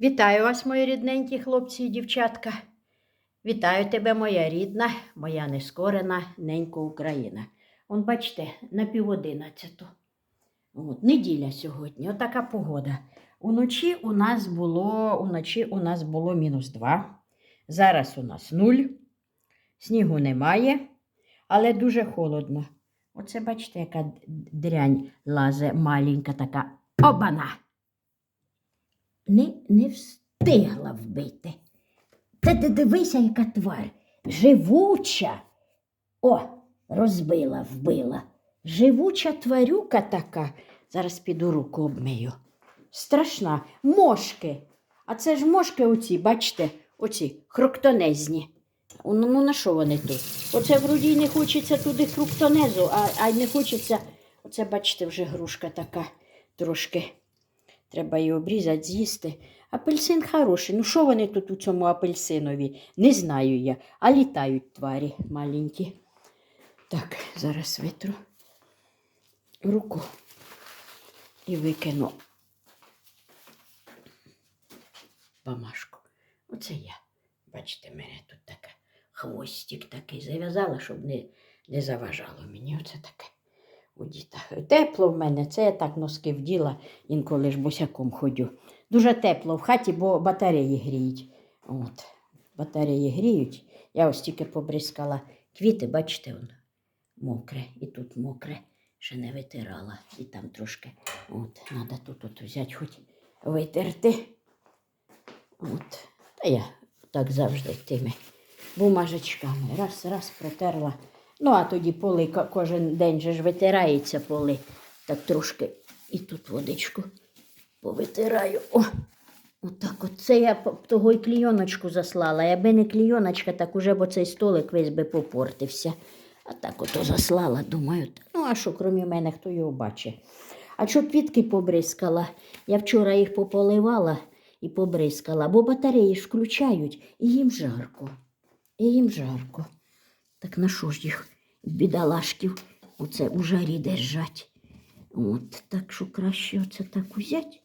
Вітаю вас, мої рідненькі хлопці і дівчатка. Вітаю тебе, моя рідна, моя нескорена ненька Україна. Он, бачите, на пів одинадцяту. От, неділя сьогодні, отака погода. Уночі у нас було, уночі у нас було мінус два. Зараз у нас нуль. Снігу немає, але дуже холодно. Оце бачите, яка дрянь лазе маленька така. Обана! Не, не встигла вбити. Та ти дивися, яка тварь. Живуча. О, розбила, вбила. Живуча тварюка така. Зараз піду руку обмию. Страшна. Мошки. А це ж мошки оці, бачите, оці хруктонезні. Ну, на що вони тут? Оце вроді не хочеться туди хруктонезу, а, а не хочеться. Оце, бачите, вже грушка така трошки. Треба її обрізати, з'їсти. Апельсин хороший. Ну що вони тут у цьому апельсинові? Не знаю я. А літають тварі маленькі. Так, зараз витру руку і викину бамашку. Оце я. Бачите, мене тут така хвостик такий зав'язала, щоб не, не заважало мені. Оце таке у дітах. Тепло в мене, це я так носки вділа, інколи ж босяком ходю. Дуже тепло в хаті, бо батареї гріють. От. Батареї гріють. Я ось тільки побризкала квіти, бачите, он мокре, і тут мокре, ще не витирала. І там трошки. От, треба тут от взяти, хоч витерти. От. Та я так завжди тими бумажечками. Раз, раз протерла. Ну, а тоді поли кожен день же ж витирається поли. Так трошки і тут водичку повитираю. О, отак от. Це я того й клійоночку заслала. Якби не клійоночка, так уже б цей столик весь би попортився. А так ото заслала, думаю. Ну, а що, крім мене, хто його бачить? А що квітки побризкала? Я вчора їх пополивала і побризкала, бо батареї ж включають, і їм жарко. І їм жарко. Так на що ж їх, бідолашків, оце у жарі держать. От, так що краще оце так узять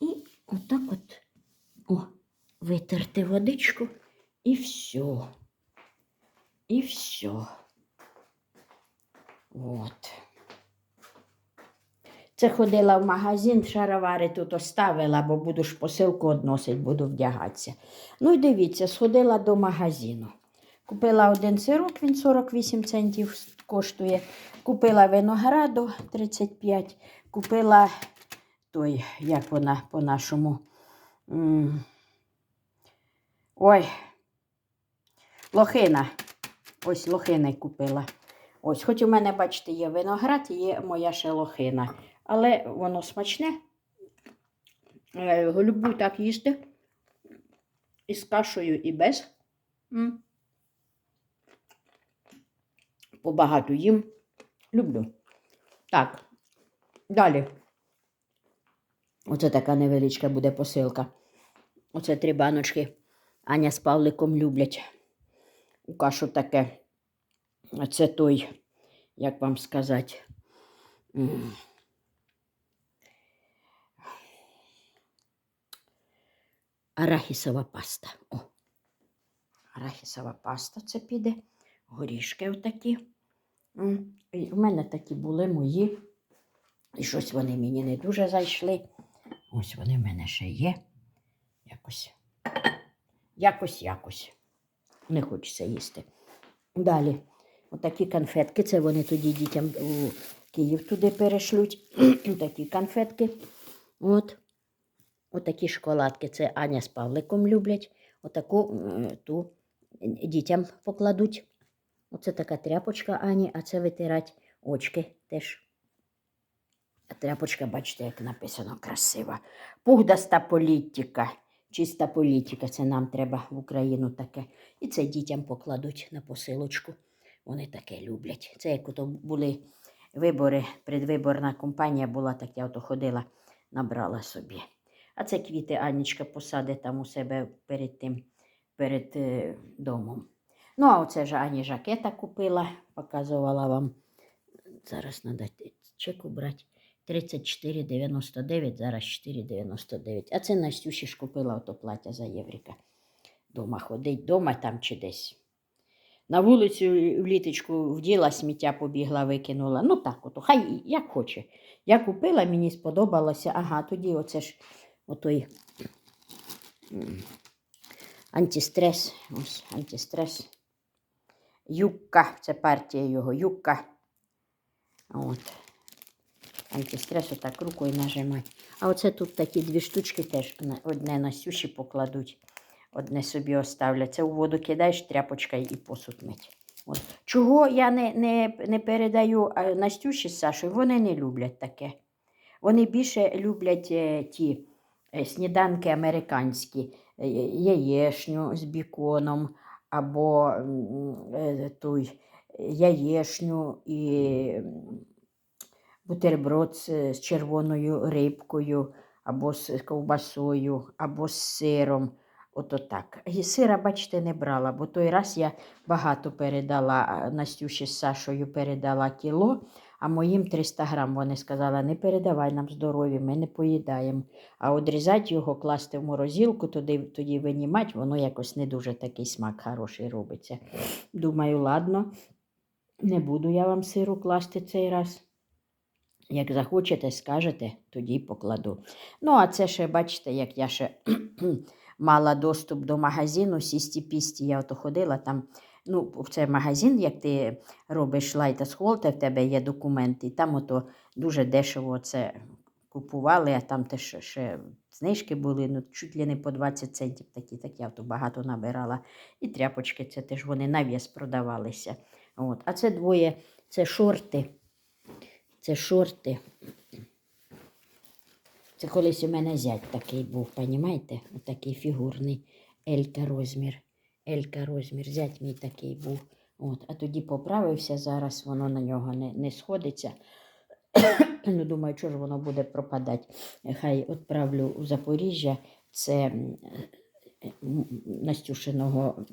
і отак от о, витерти водичку і все. І все. От. Це ходила в магазин, шаровари тут оставила, бо буду ж посилку односить, буду вдягатися. Ну і дивіться, сходила до магазину. Купила один сирок, він 48 центів коштує. Купила винограду 35. Купила той, як вона по-нашому. Ой, лохина. Ось лохини купила. Ось, хоч у мене, бачите, є виноград, є моя ще лохина. Але воно смачне. Е, Люблю так їсти. І з кашею, і без. М. Побагато їм. Люблю. Так. Далі. Оце така невеличка буде посилка. Оце три баночки. Аня з Павликом люблять. У кашу таке. Це той, як вам сказати. Арахісова паста. О. Арахісова паста це піде. Горішки отакі. В мене такі були мої. І щось вони мені не дуже зайшли. Ось вони в мене ще є. Якось. Якось, якось. Не хочеться їсти. Далі. Отакі конфетки. Це вони тоді дітям у Київ туди перешлють. Такі конфетки. От. Отакі шоколадки. Це Аня з Павликом люблять. Отаку ту дітям покладуть. Оце така тряпочка Ані, а це витирать очки теж. А тряпочка, бачите, як написано красива. Пугдаста політика. Чиста політика. Це нам треба в Україну таке. І це дітям покладуть на посилочку. Вони таке люблять. Це як ото були вибори, предвиборна кампанія була, так я ото ходила, набрала собі. А це квіти Анічка посадить там у себе перед тим, перед е, домом. Ну, а оце ж Ані жакета купила, показувала вам. Зараз треба чек убрати. 34,99, зараз 4,99. А це Настюші ж купила ото плаття за єврика. Дома ходить, дома там чи десь. На вулицю в літочку вділа, сміття побігла, викинула. Ну так, ото, хай як хоче. Я купила, мені сподобалося. Ага, тоді оце ж отой антистрес. Ось антистрес. Юкка, це партія його, юкка. От. Антистрес отак рукою нажимай. А оце тут такі дві штучки теж одне на сюші покладуть, одне собі оставлять. Це у воду кидаєш, тряпочка і посуд мить. От. Чого я не, не, не передаю Настюші з Сашою, вони не люблять таке. Вони більше люблять е, ті е, сніданки американські, е, яєшню з біконом або е, яєшню і бутерброд з червоною рибкою, або з ковбасою, або з сиром. Ото так. І сира, бачите, не брала, бо той раз я багато передала Настюші з Сашою передала кіло, а моїм 300 грам. Вони сказали, не передавай нам здорові, ми не поїдаємо. А одрізати його, класти в морозилку, тоді, тоді винімати, воно якось не дуже такий смак хороший робиться. Думаю, ладно, не буду я вам сиру класти цей раз. Як захочете, скажете, тоді покладу. Ну, а це ще, бачите, як я ще мала доступ до магазину сісті-пісті, я ото ходила там. Ну, цей магазин, як ти робиш лайта з в тебе є документи, і там ото дуже дешево це купували, а там теж ще, знижки були, ну, чуть ли не по 20 центів такі, так я то багато набирала. І тряпочки, це теж вони на вес продавалися. От. А це двоє, це шорти. Це шорти. Це колись у мене зять такий був, понімаєте? Такий фігурний. Елька розмір. Елька розмір. Зять мій такий був. От. А тоді поправився, зараз воно на нього не, не сходиться. ну, думаю, що ж воно буде пропадати. Хай відправлю у Запоріжжя. Це Настюшиного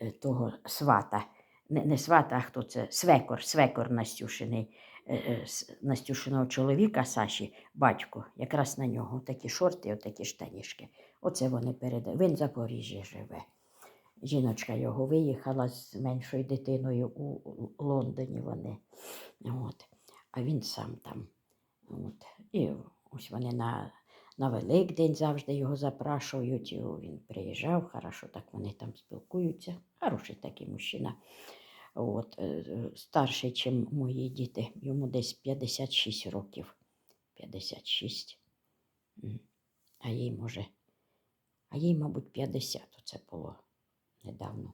е, того свата. Не, не свата, а хто це? Свекор, свекор Настюшиний. Е, е, Настюшиного чоловіка Саші, батько, якраз на нього такі шорти, отакі штанішки. Оце вони передають. Він в Запоріжжі живе. Жіночка його виїхала з меншою дитиною у Лондоні вони. От. А він сам там. От. І ось вони на, на Великдень завжди його запрашують. Він приїжджав, хорошо, так вони там спілкуються. Хороший такий мужчина. От, е, старший, ніж мої діти. Йому десь 56 років. 56. А їй може, а їй, мабуть, 50 оце було недавно.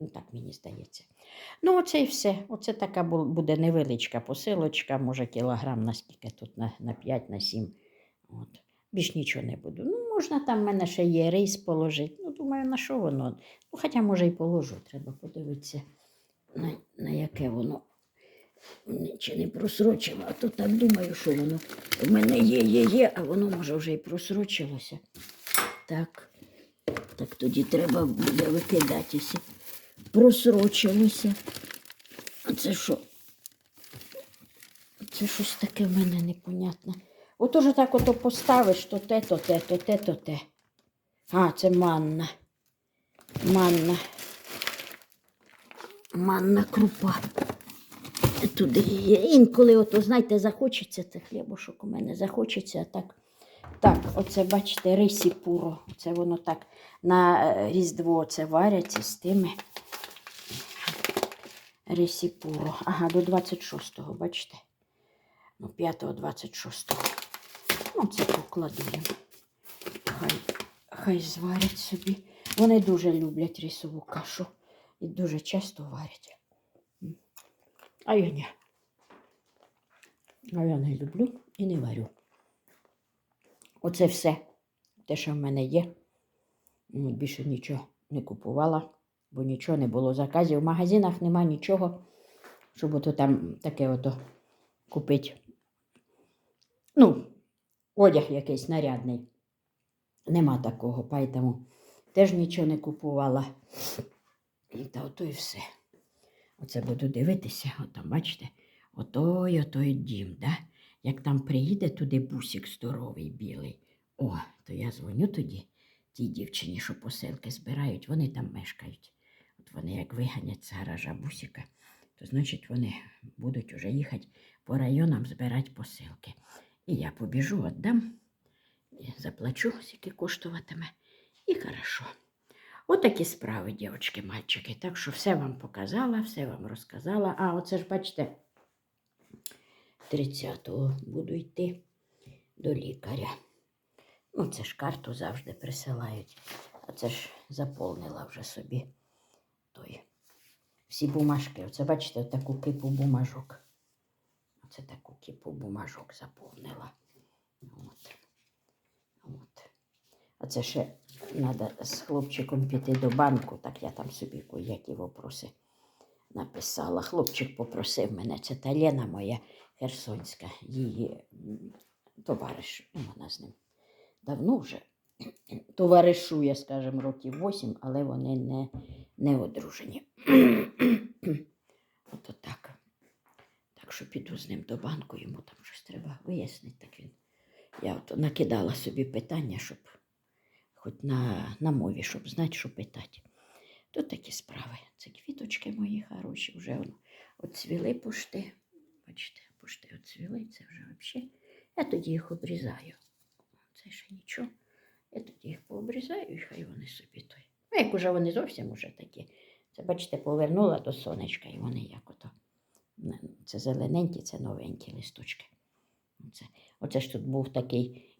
Ну, так мені здається. Ну, оце і все. Оце така буде невеличка посилочка, може кілограм на скільки тут, на, на 5, на 7. От. Більш нічого не буду. Ну, можна там в мене ще є рис положити. Ну, думаю, на що воно? Ну, хоча, може, і положу, треба подивитися, на, на яке воно. Чи не просрочило, а то так думаю, що воно в мене є, є, є, а воно може вже і просрочилося. Так. Так тоді треба буде викидатися. Просрочилося. А це що? Це щось таке в мене непонятне. Отож так ото поставиш то те, то те, то те, то те. А, це манна. Манна. Манна крупа. Туди є. Інколи, ото, знаєте, захочеться це хлібушок у мене захочеться, а так. Так, оце бачите, рисі пуро. Це воно так на е, Різдво це варяться з тими. Рисі пуро. Ага, до 26-го, бачите? Ну, 5-го, 26-го. Ну, це покладу їм. Хай, хай зварять собі. Вони дуже люблять рисову кашу і дуже часто варять. А я ні. А я не люблю і не варю. Оце все. Те, що в мене є. Більше нічого не купувала, бо нічого не було заказів. В магазинах нема нічого, щоб ото там таке ото купити. Ну, одяг якийсь нарядний. Нема такого, поэтому теж нічого не купувала. Та ото і все. Оце буду дивитися, от там, бачите, отой, отой дім, да? як там приїде туди бусик здоровий білий, о, то я дзвоню тоді тій дівчині, що посилки збирають, вони там мешкають. От вони як виганять з гаража бусика, то значить вони будуть уже їхати по районам збирати посилки. І я побіжу, віддам, заплачу, скільки коштуватиме, і хорошо. Отакі справи, дівчатки, мальчики. Так що все вам показала, все вам розказала. А, оце ж бачите, 30-го буду йти до лікаря. Ну, це ж карту завжди присилають. А це ж заповнила вже собі той. Всі бумажки. Оце бачите, таку кипу бумажок. Оце таку кипу бумажок заповнила. От. От. А це ще треба з хлопчиком піти до банку, так я там собі які вопроси написала. Хлопчик попросив мене, це та моя херсонська, її товариш, ну, вона з ним давно вже товаришує, скажімо, років 8, але вони не, не одружені. Ото так. Так що піду з ним до банку, йому там щось треба вияснити. Так він. Я от накидала собі питання, щоб хоч на, на мові, щоб знати, що питати. То такі справи. Це квіточки мої хороші, вже воно оцвіли пошти. Бачите, пошти оцвіли, це вже взагалі. Я тоді їх обрізаю. Це ще нічого. Я тоді їх пообрізаю і хай вони собі той. Ну, як уже вони зовсім уже такі. Це, бачите, повернула до сонечка, і вони як ото. Це зелененькі, це новенькі листочки. Оце, оце ж тут був такий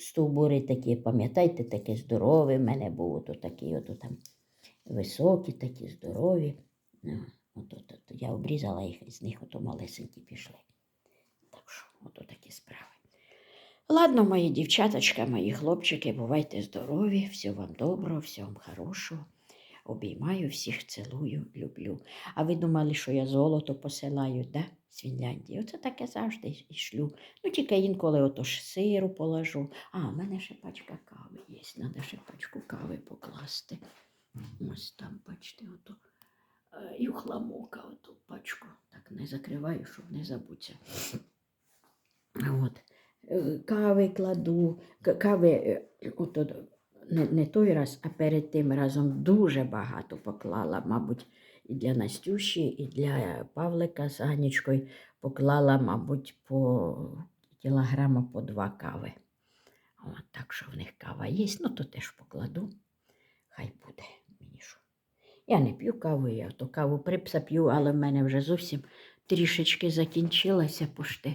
стовбури такі, пам'ятаєте, такі здорові. в мене був ото такий, ото там високі, такі здорові. Ну, ото, то, то я обрізала їх, з них ото малесенькі пішли. Так що, ото такі справи. Ладно, мої дівчаточка, мої хлопчики, бувайте здорові, всього вам доброго, всього вам хорошого. Обіймаю всіх, цілую, люблю. А ви думали, що я золото посилаю, да? З Фінляндії. Оце таке завжди і шлю. Ну, тільки інколи ото ж сиру положу. А, в мене ще пачка кави є. Треба ще пачку кави покласти. Ось там, бачите, ото е, юхламока, оту пачку. Так не закриваю, щоб не забутися. От. Е, Кави кладу, кави е, ото, не, не той раз, а перед тим разом дуже багато поклала, мабуть, і для Настюші, і для Павлика з Анічкою поклала, мабуть, по кілограма по два кави. От, так що в них кава є, ну то теж покладу. Хай буде мені що. Я не п'ю каву, я то каву припса п'ю, але в мене вже зовсім трішечки закінчилася пошти.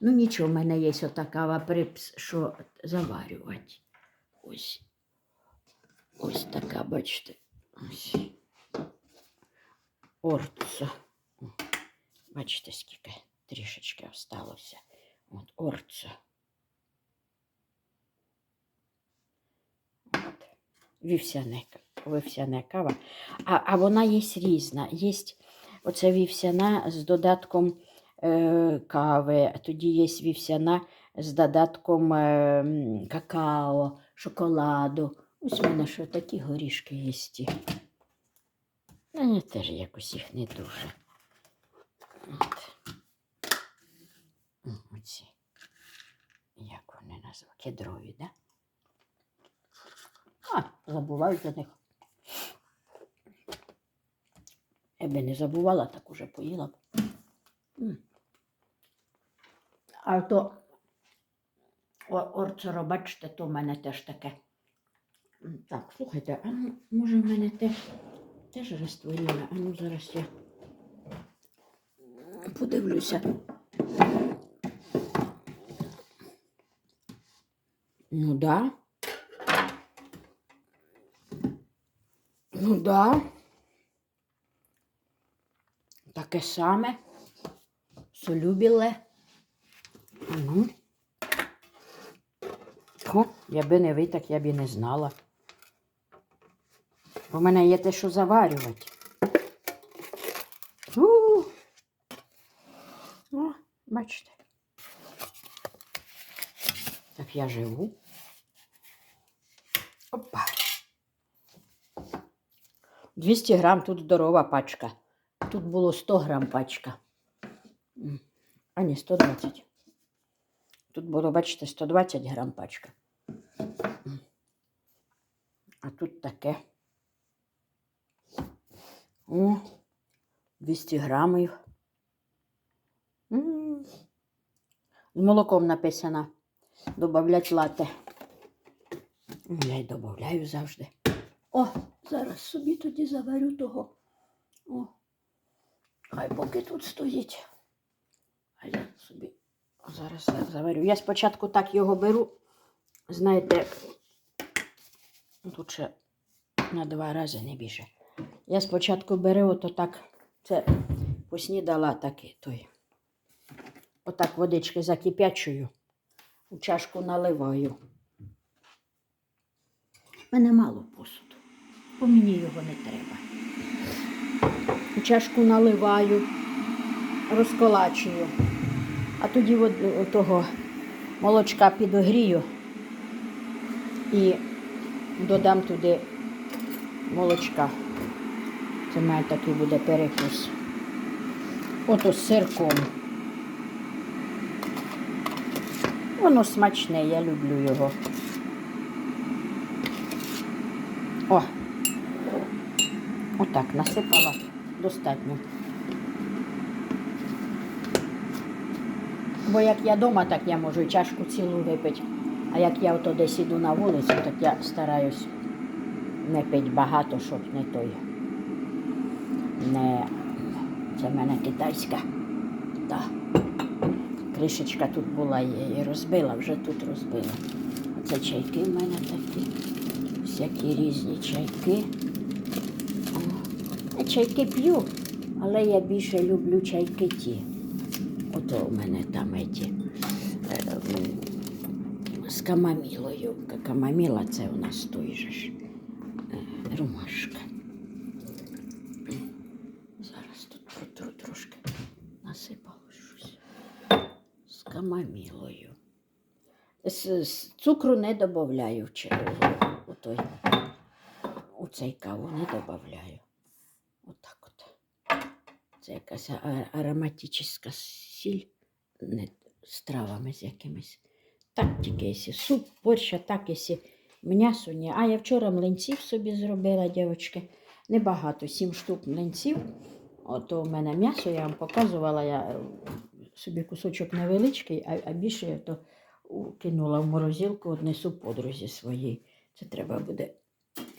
Ну нічого, в мене є ота кава припс, що заварювати. Ось. Ось така, бачите. Ось. Орцо. Бачите, скільки трішечки осталося. От орцо. От. Вівсяне, к- вівсяна кава. А, а вона є різна. Є оце вівсяна з додатком е, кави, тоді є вівсяна з додатком е, какао, шоколаду. Ось в мене що такі горішки є. ті. Ну, теж якось їх не дуже. От. Оці. Як вони називають? Кедрові, да? А, забуваю за них. Я би не забувала, так уже поїла б. А то орцеро, бачите, то в мене теж таке. Так, слухайте, а ну, може в мене теж, теж розтворила. А ну зараз я подивлюся. Ну да. Ну да. Таке саме. Солюбіле. Ну. О, якби не ви, я б і не знала. У мене є те, що заварювати. У. О, бачите. Так я живу. Опа. 200 грам, тут здорова пачка. Тут було 100 грам пачка. А ні, 120. Тут було, бачите, 120 грам пачка. А тут таке. О, 200 грамів. З молоком написано. Добавлять лате. Я й додаю завжди. О, зараз собі тоді заварю того. О, хай поки тут стоїть. А я собі зараз заварю. Я спочатку так його беру. Знаєте, тут ще на два рази не більше. Я спочатку беру ото так, це поснідала таки той. Отак водички закипячую, у чашку наливаю. Мене мало посуду, бо мені його не треба. У чашку наливаю, розколачую, а тоді от, того молочка підогрію і додам туди молочка. Це має такий буде перекус. Ото з сирком. Воно смачне, я люблю його. О! Отак насипала достатньо. Бо як я вдома, так я можу чашку цілу випити. А як я ото десь іду на вулицю, так я стараюсь не пити багато, щоб не той. Не... Це в мене китайська. Да. Кришечка тут була, я її розбила, вже тут розбила. Оце чайки в мене такі. Всякі різні чайки. Я чайки п'ю, але я більше люблю чайки ті. Ото у мене там еті. е, З камамілою. Камаміла це у нас той же ж. е, Ромашка. Зараз тут протру трошки насипало щось. З камамілою. З, з цукру не додаю в, чай- у, той, у цей каву не додаю. Отак от. Це якась ароматична сіль не, з травами з якимись. Так тільки якщо суп, борщ, а так якщо м'ясо ні. А я вчора млинців собі зробила, дівчатки. Небагато, сім штук млинців. Ото в мене м'ясо, я вам показувала, я собі кусочок невеличкий, а, а більше я то кинула в морозилку, однесу подрузі своїй. Це треба буде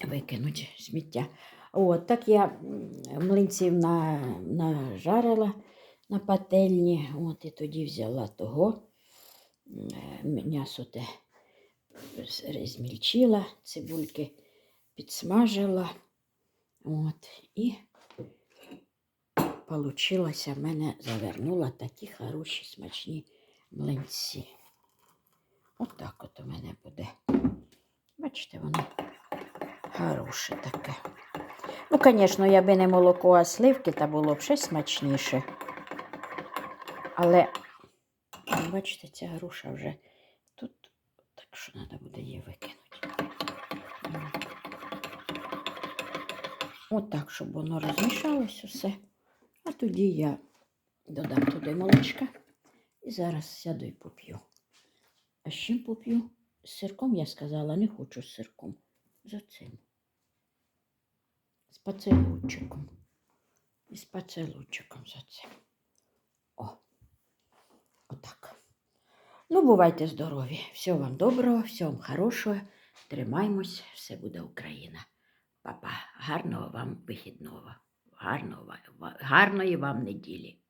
викинути сміття. От, так я млинців на, нажарила на пательні, от, і тоді взяла того е, м'ясо те з- змільчила, цибульки підсмажила. От, і получилося в мене завернула такі хороші смачні млинці. Отак от у мене буде. Бачите, воно хороше таке. Ну, звісно, я би не молоко, а сливки, та було б ще смачніше. Але, ну, бачите, ця груша вже тут, так що треба буде її викинути. М. Отак, щоб воно розмішалось усе. А тоді я додам туди молочка і зараз сяду і поп'ю. А з чим поп'ю? З сирком я сказала, не хочу з сирком. З оцим. З пацелучиком. І з пацелучиком за цим. О, отак. Ну, бувайте здорові. Всього вам доброго, всього вам хорошого. Тримаймось, все буде Україна. Папа, гарного вам вихідного, гарного, гарної вам неділі.